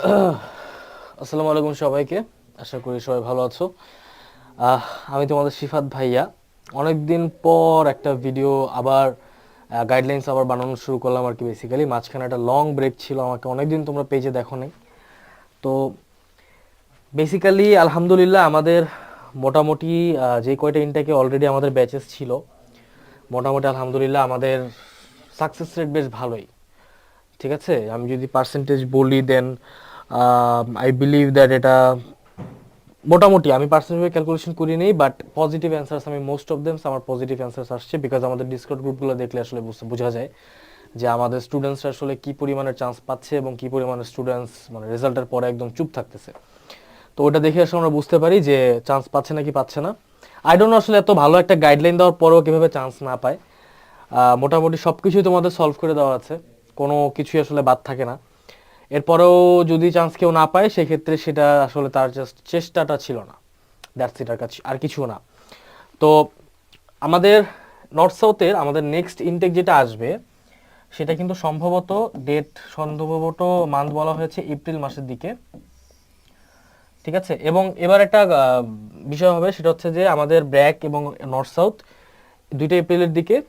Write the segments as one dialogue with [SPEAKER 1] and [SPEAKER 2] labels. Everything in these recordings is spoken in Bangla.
[SPEAKER 1] আসসালামু আলাইকুম সবাইকে। আশা করি সবাই ভালো আছো। আমি তোমাদের শিফাত ভাইয়া। অনেকদিন পর একটা ভিডিও আবার গাইডলাইন্স আবার বানানো শুরু করলাম আর কি বেসিক্যালি মাঝখানে একটা লং ব্রেক ছিল, আমাকে অনেকদিন তোমরা পেজে দেখো নাই। তো বেসিক্যালি আলহামদুলিল্লাহ, আমাদের মোটামুটি যে কয়টা ইনটেকে অলরেডি আমাদের ব্যাচেস ছিল, মোটামুটি আলহামদুলিল্লাহ আমাদের সাকসেস রেট বেশ ভালোই। ঠিক আছে? আমি যদি পার্সেন্টেজ বলি দেন আই বিলিভ দ্যাট এটা মোটামুটি, আমি পার্সোনালি ক্যালকুলেশন করি নেই বাট পজিটিভ অ্যান্সার্স আমি মোস্ট অফ দেমস আমার পজিটিভ অ্যান্সার্স আসছে বিকজ আমাদের ডিসকাউন্ট গ্রুপগুলো দেখলে আসলে বোঝা যায় যে আমাদের স্টুডেন্টসরা আসলে কী পরিমাণের চান্স পাচ্ছে এবং কী পরিমাণের স্টুডেন্টস মানে রেজাল্টের পরে একদম চুপ থাকতেছে। তো ওটা দেখে আসলে আমরা বুঝতে পারি যে চান্স পাচ্ছে নাকি পাচ্ছে না। আই ডোন্ট আসলে এত ভালো একটা গাইডলাইন দেওয়ার পরেও কীভাবে চান্স না পায়। মোটামুটি সব কিছুই তোমাদের সলভ করে দেওয়া আছে। কোনো কিছুই আসলে বাদ থাকে না। এরপরেও যদি চান্স কেউ না পায়, সেক্ষেত্রে সেটা আসলে তার জাস্ট চেষ্টাটা ছিল না। দ্যাটস ইট আর কাছ- আর কিছু না। তো আমাদের নর্থ সাউথের আমাদের নেক্সট ইনটেক যেটা আসবে, সেটা কিন্তু সম্ভবত ডেট সম্ভবত মান্থ বলা হয়েছে এপ্রিল মাসের দিকে। ঠিক আছে? এবং এবার একটা বিষয় হবে, সেটা হচ্ছে যে আমাদের ব্র্যাক এবং নর্থ সাউথ দুইটা এপ্রিলের দিকে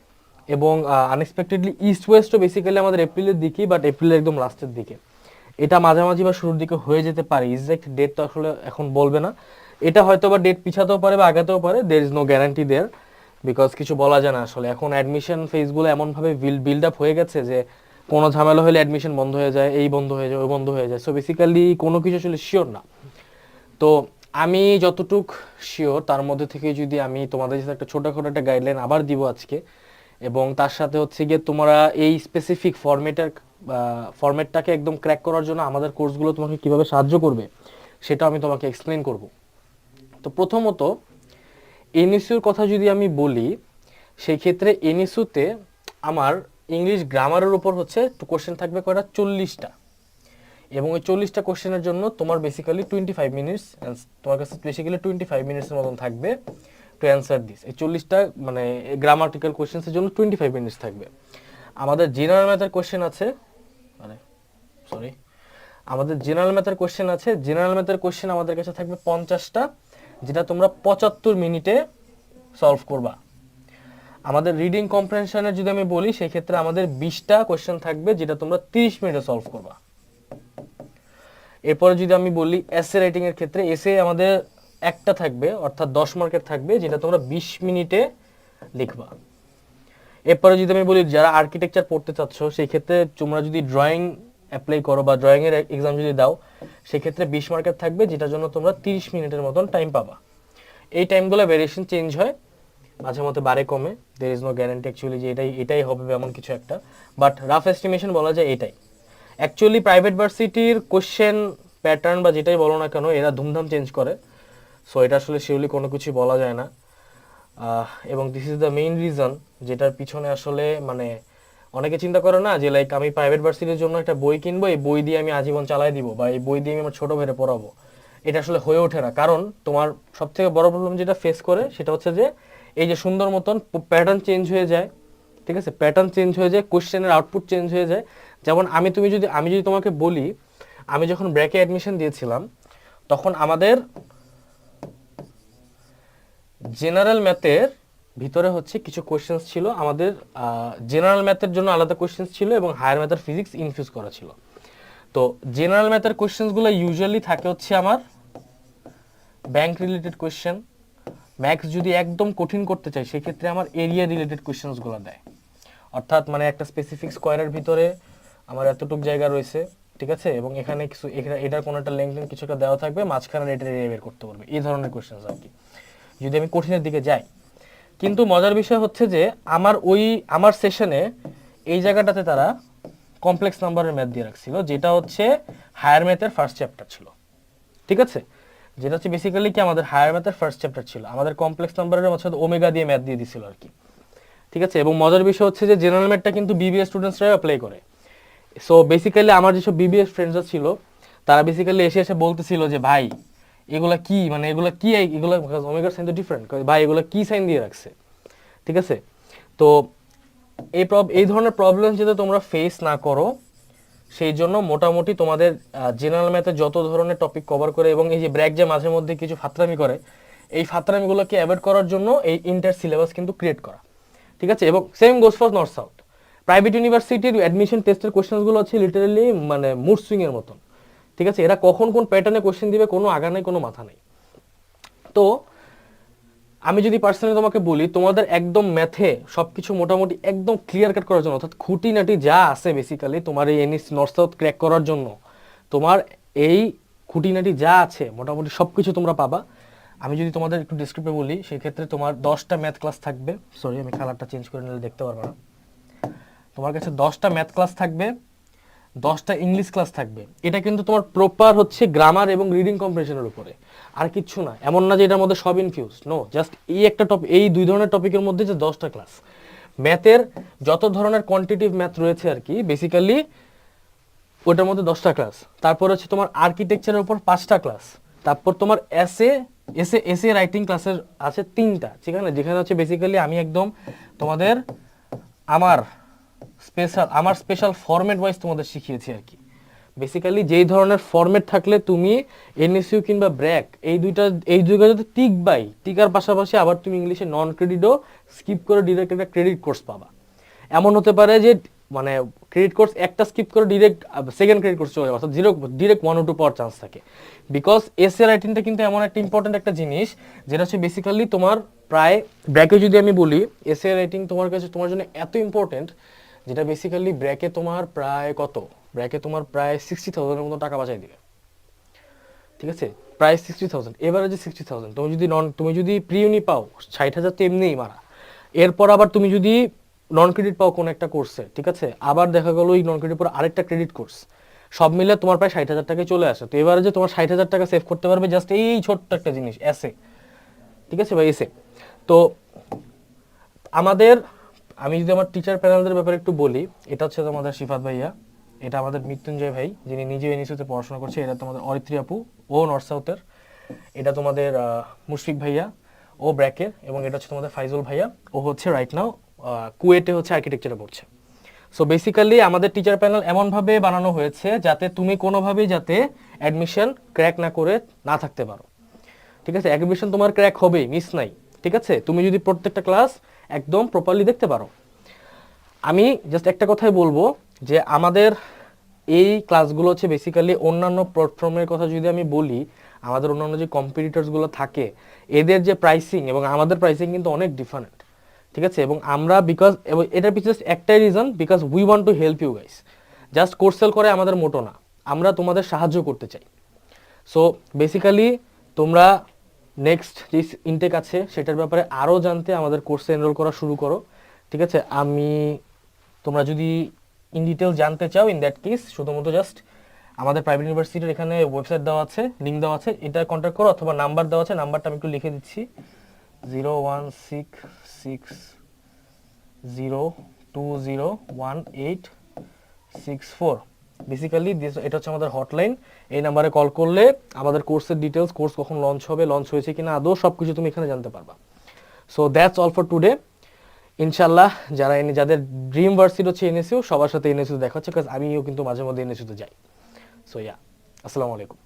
[SPEAKER 1] এবং আনএক্সপেক্টেডলি ইস্ট ওয়েস্টও বেসিক্যালি আমাদের এপ্রিলের দিকেই বাট এপ্রিলের একদম লাস্টের দিকে। এটা মাঝামাঝি বা শুরুর দিকে হয়ে যেতে পারে। এক্সাক্ট ডেট তো আসলে এখন বলবে না। এটা হয়তো বা ডেট পিছাতেও পারে বা আগাতেও পারে। There is no guarantee there because কিছু বলা যায় না আসলে। এখন অ্যাডমিশন ফেজগুলো এমনভাবে বিল্ড আপ হয়ে গেছে যে কোনো ঝামেলা হলে অ্যাডমিশন বন্ধ হয়ে যায়, এই বন্ধ হয়ে যায়, ওই বন্ধ হয়ে যায়। সো বেসিক্যালি কোনো কিছু আসলে শিওর না। তো আমি যতটুক শিওর তার মধ্যে থেকে যদি আমি তোমাদের সাথে একটা ছোটখাটো একটা গাইডলাইন আবার দিব আজকে, এবং তার সাথে হচ্ছে গিয়ে তোমরা এই স্পেসিফিক ফরম্যাটের ফরম্যাটটাকে একদম ক্র্যাক করার জন্য আমাদের কোর্সগুলো তোমাকে কীভাবে সাহায্য করবে সেটা আমি তোমাকে এক্সপ্লেন করব। তো প্রথমত এনএসইউর কথা যদি আমি বলি সেই ক্ষেত্রে এনএসইউতে আমার ইংলিশ গ্রামারের উপর হচ্ছে কোশ্চেন থাকবে কয়টা? চল্লিশটা। এবং ওই চল্লিশটা কোশ্চেনের জন্য তোমার বেসিক্যালি টোয়েন্টি ফাইভ মিনিটস তোমার কাছে বেসিক্যালি টোয়েন্টি ফাইভ মিনিটসের মতন থাকবে টু অ্যান্সার দিস এই চল্লিশটা মানে গ্রামাটিক্যাল কোশ্চেন্সের জন্য টোয়েন্টি ফাইভ মিনিটস থাকবে। আমাদের জেনারেল ম্যাথের কোশ্চেন আছে সরি আমাদের জেনারেল ম্যাথের কোশ্চেন আছে। জেনারেল ম্যাথের কোশ্চেন আমাদের কাছে থাকবে পঞ্চাশটা, যেটা তোমরা পঁচাত্তর মিনিটে সলভ করবা। আমাদের রিডিং কম্প্রেনশনের যদি আমি বলি সেই ক্ষেত্রে আমাদের বিশটা কোশ্চেন থাকবে, যেটা তোমরা তিরিশ মিনিটে সলভ করবা। এরপরে যদি আমি বলি এসএ রাইটিং এর ক্ষেত্রে এসএ আমাদের একটা থাকবে, অর্থাৎ দশ মার্কের থাকবে, যেটা তোমরা বিশ মিনিটে লিখবা। এরপরে যদি আমি বলি, যারা আর্কিটেকচার পড়তে চাচ্ছ সেই ক্ষেত্রে তোমরা যদি ড্রয়িং অ্যাপ্লাই করো বা ড্রয়িং এর এক্সাম যদি দাও, সেক্ষেত্রে বিশ মার্কের থাকবে, যেটার জন্য তোমরা তিরিশ মিনিটের মতন টাইম পাবা। এই টাইমগুলো ভেরিয়েশন চেঞ্জ হয়, মাঝে মধ্যে বাড়ে কমে there is no guarantee actually যে এটাই এটাই হবে এমন কিছু একটা। বাট রাফ এস্টিমেশন বলা যায় এটাই। অ্যাকচুয়ালি প্রাইভেট ভার্সিটির কোশ্চেন প্যাটার্ন বা যেটাই বলো না কেন, এরা ধুমধাম চেঞ্জ করে। সো এটা আসলে শিওরলি কোনো কিছু বলা যায় না। এবং this is the main reason যেটার পিছনে আসলে মানে অনেকে চিন্তা করে না যে লাইক আমি প্রাইভেট ভার্সিটির জন্য একটা বই কিনবো, এই বই দিয়ে আমি আজীবন চালাই দিব বা এই বই দিয়ে আমি আমার ছোট ভাইরে পড়াবো। এটা আসলে হয়ে ওঠে না। কারণ তোমার সব থেকে বড় প্রবলেম যেটা ফেস করে সেটা হচ্ছে যে, এই যে সুন্দর মতন প্যাটার্ন চেঞ্জ হয়ে যায়, ঠিক আছে? প্যাটার্ন চেঞ্জ হয়ে যায় কোশ্চেনের আউটপুট চেঞ্জ হয়ে যায়। যেমন আমি, তুমি যদি, আমি যদি তোমাকে বলি, আমি যখন ব্র্যাকে অ্যাডমিশন দিয়েছিলাম, তখন আমাদের জেনারেল ম্যাথের ভিতরে হচ্ছে কিছু কোশ্চেন্স ছিল, আমাদের জেনারেল ম্যাথের জন্য আলাদা কোশ্চেন্স ছিল এবং হায়ার ম্যাথের ফিজিক্স ইনফিউজ করা ছিল। তো জেনারেল ম্যাথের কোশ্চেন্সগুলো ইউজুয়ালি থাকে হচ্ছে আমার ব্যাংক রিলেটেড কোশ্চেন ম্যাথস যদি একদম কঠিন করতে চাই, সেক্ষেত্রে আমার এরিয়া রিলেটেড কোশ্চেন্সগুলো দেয়। অর্থাৎ মানে একটা স্পেসিফিক স্কোয়ারের ভিতরে আমার এতটুকু জায়গা রয়েছে, ঠিক আছে? এবং এখানে কিছু এটার কোনো একটা লেংথ কিছু একটা দেওয়া থাকবে মাঝখানে এটার এরিয়া বের করতে পারবে এই ধরনের কোশ্চেন্স আর কি। যদি আমি কঠিনের দিকে যাই কিন্তু মজার বিষয় হচ্ছে যে আমার ওই, আমার সেশনে এই জায়গাটাতে তারা কমপ্লেক্স নাম্বারের ম্যাথ দিয়ে রাখছিল, যেটা হচ্ছে হায়ার ম্যাথের ফার্স্ট চ্যাপ্টার ছিল। ঠিক আছে? যেটা হচ্ছে বেসিক্যালি কি আমাদের হায়ার ম্যাথের ফার্স্ট চ্যাপ্টার ছিল। আমাদের কমপ্লেক্স নাম্বারের মধ্যে ওমেগা দিয়ে ম্যাথ দিয়ে দিছিল আর কি। ঠিক আছে? এবং মজার বিষয় হচ্ছে যে জেনারেল ম্যাথটা কিন্তু বিবিএস স্টুডেন্টসরাই অ্যাপ্লাই করে। সো বেসিক্যালি আমার যেসব বিবিএস ফ্রেন্ডসরা ছিল, তারা বেসিক্যালি এসে এসে বলতেছিল যে, ভাই এগুলা কি মানে এগুলা কি, এগুলো ওমেগার সাইন তো ডিফারেন্ট ভাই এগুলো কি সাইন দিয়ে রাখছে? ঠিক আছে? তো এই প্রব এই ধরনের প্রবলেম যাতে তোমরা ফেস না করো, সেই জন্য মোটামুটি তোমাদের জেনারেল ম্যাথে যত ধরনের টপিক কভার করে এবং এই যে ব্র্যাক যে মাঝে মধ্যে কিছু ফাতরামি করে, এই ফাতরামিগুলোকে অ্যাভয়েড করার জন্য এই ইন্টার সিলেবাস কিন্তু ক্রিয়েট করা। ঠিক আছে? এবং same goes for North South private ইউনিভার্সিটির অ্যাডমিশন টেস্টের কোশ্চেনগুলো হচ্ছে লিটারালি মানে মুড সুইংয়ের মতন। ঠিক আছে? এরা কখন কোন প্যাটার্নে কোশ্চেন দিবে কোনো আগা নেই, কোনো মাথা নেই। তো আমি যদি পার্সোনালি তোমাকে বলি, তোমাদের একদম ম্যাথে সবকিছু মোটামুটি একদম ক্লিয়ার কাট করার জন্য, অর্থাৎ খুঁটিনাটি যা আছে বেসিক্যালি তোমার এই এনএস নর্থ সাউথ ক্র্যাক করার জন্য, তোমার এই খুঁটিনাটি যা আছে, মোটামুটি সবকিছু তোমরা পাবা। আমি যদি তোমাদের একটু ডিসক্রিপে বলি, সেক্ষেত্রে তোমার দশটা ম্যাথ ক্লাস থাকবে। সরি আমি কালারটা চেঞ্জ করে নিলে দেখতে পারব না। তোমার কাছে দশটা ম্যাথ ক্লাস থাকবে। দশটা ইংলিশ ক্লাস থাকবে। এটা কিন্তু তোমার প্রপার হচ্ছে গ্রামার এবং রিডিং কম্পিটিশনের উপরে। আর কিচ্ছু না, এমন না যে এটার মধ্যে সব ইনফিউজ নো জাস্ট এই একটা টপিক এই দুই ধরনের টপিকের মধ্যে যে দশটা ক্লাস ম্যাথের যত ধরনের কোয়ান্টিটিভ ম্যাথ রয়েছে আর কি বেসিক্যালি ওটার মধ্যে দশটা ক্লাস তারপর হচ্ছে তোমার আর্কিটেকচারের উপর পাঁচটা ক্লাস তারপর তোমার এসে এসে এসে রাইটিং ক্লাসের আছে তিনটা। ঠিক আছে? যেখানে হচ্ছে বেসিক্যালি আমি একদম তোমাদের আমার স্পেশাল আমার স্পেশাল ফরম্যাট ওয়াইজ তোমাদের শিখিয়েছি আর কি। বেসিক্যালি যেই ধরনের ফরম্যাট থাকলে তুমি এনএসইউ কিংবা ব্র্যাক এই দুইটা এই দুইটা যদি টিক বাই টিকার পাশাপাশি আবার তুমি ইংলিশে নন ক্রেডিটও স্কিপ করে ডিরেক্ট একটা ক্রেডিট কোর্স পাবা। এমন হতে পারে যে মানে ক্রেডিট কোর্স একটা স্কিপ করে ডিরেক্ট সেকেন্ড ক্রেডিট কোর্স চলে যাবে, অর্থাৎ জিরো ডিরেক্ট ওয়ান ও টু পাওয়ার চান্স থাকে। বিকজ এসএ রাইটিংটা কিন্তু এমন একটা ইম্পর্টেন্ট একটা জিনিস, যেটা হচ্ছে বেসিক্যালি তোমার প্রায় ব্র্যাকে যদি আমি বলি এসএ রাইটিং তোমার কাছে, তোমার জন্য এত ইম্পর্টেন্ট যেটা বেসিক্যালি ব্র্যাকে তোমার প্রায় কত? ব্র্যাকে তোমার প্রায় সিক্সটি থাউজেন্ডের মতো টাকা বাঁচাই দিবে। ঠিক আছে? প্রায় সিক্সটি থাউজেন্ড এবারে যে সিক্সটি থাউজেন্ড তুমি যদি নন তুমি যদি প্রি ইউনি পাও, ষাট হাজার তো এমনিই মারা। এরপর আবার তুমি যদি নন ক্রেডিট পাও কোনো একটা কোর্সে ঠিক আছে? আবার দেখা গেলো এই নন ক্রেডিট পর আরেকটা ক্রেডিট কোর্স সব মিলে তোমার প্রায় ষাট হাজার টাকায় চলে আসে। তো এবারে যে তোমার ষাট হাজার টাকা সেভ করতে পারবে জাস্ট এই ছোট্ট একটা জিনিস এসে ঠিক আছে বা এসে তো আমাদের আমি যদি আমার টিচার প্যানেলদের ব্যাপারে একটু বলি, এটা হচ্ছে তোমাদের শিফাত ভাইয়া, এটা আমাদের মৃত্যুঞ্জয় ভাই, যিনি নিজে এনএসইউতে পড়াশোনা করছে, এটা তোমাদের অরিত্রী আপু, ও নর্থ সাউথের এটা তোমাদের মুশফিক ভাইয়া, ও ব্র্যাকের, এবং এটা হচ্ছে তোমাদের ফাইজুল ভাইয়া, ও হচ্ছে রাইট নাও কুয়েটে হচ্ছে আর্কিটেকচারে পড়ছে। সো বেসিক্যালি আমাদের টিচার প্যানেল এমনভাবে বানানো হয়েছে যাতে তুমি কোনোভাবেই যাতে অ্যাডমিশন ক্র্যাক না করে না থাকতে পারো। ঠিক আছে? অ্যাডমিশন তোমার ক্র্যাক হবেই মিস নাই। ঠিক আছে? তুমি যদি প্রত্যেকটা ক্লাস একদম প্রপারলি দেখতে পারো। আমি জাস্ট একটা কথাই বলব যে আমাদের এই ক্লাসগুলো হচ্ছে বেসিক্যালি অন্যান্য প্ল্যাটফর্মের কথা যদি আমি বলি, আমাদের অন্যান্য যে কম্পিটিটার্সগুলো থাকে, এদের যে প্রাইসিং এবং আমাদের প্রাইসিং কিন্তু অনেক ডিফারেন্ট ঠিক আছে? এবং আমরা বিকজ এবং এটার পিছনে একটাই reason because we want to help you guys just course sell করে আমাদের মোটো না। আমরা তোমাদের সাহায্য করতে চাই। সো বেসিক্যালি তোমরা নেক্সট যে ইনটেক আছে, সেটার ব্যাপারে আরও জানতে আমাদের কোর্সে এনরোল করা শুরু করো, ঠিক আছে? আমি, তোমরা যদি ইন ডিটেল জানতে চাও ইন দ্যাট কেস শুধুমাত্র জাস্ট আমাদের প্রাইভেট ইউনিভার্সিটির এখানে ওয়েবসাইট দেওয়া আছে লিঙ্ক দেওয়া আছে, এটা কন্ট্যাক্ট করো অথবা নাম্বার দেওয়া আছে নাম্বারটা আমি একটু লিখে দিচ্ছি। Zero one six six zero two zero one eight six four basically এটা হচ্ছে আমাদের হটলাইন এই নাম্বারে কল করলে আমাদের কোর্সের ডিটেলস কোর্স কখন লঞ্চ হবে লঞ্চ হয়েছে কিনা, আদৌ সব কিছু তুমি এখানে জানতে পারবা। So that's all for today ইনশাল্লাহ যারা এনে, যাদের ড্রিম ভার্সিট হচ্ছে এনএসইউ সবার সাথে এনএসইউ দেখা হচ্ছে কাজ আমিও কিন্তু মাঝে মধ্যে এনএসইউতে যাই। সো ইয়া আসসালামু আলাইকুম।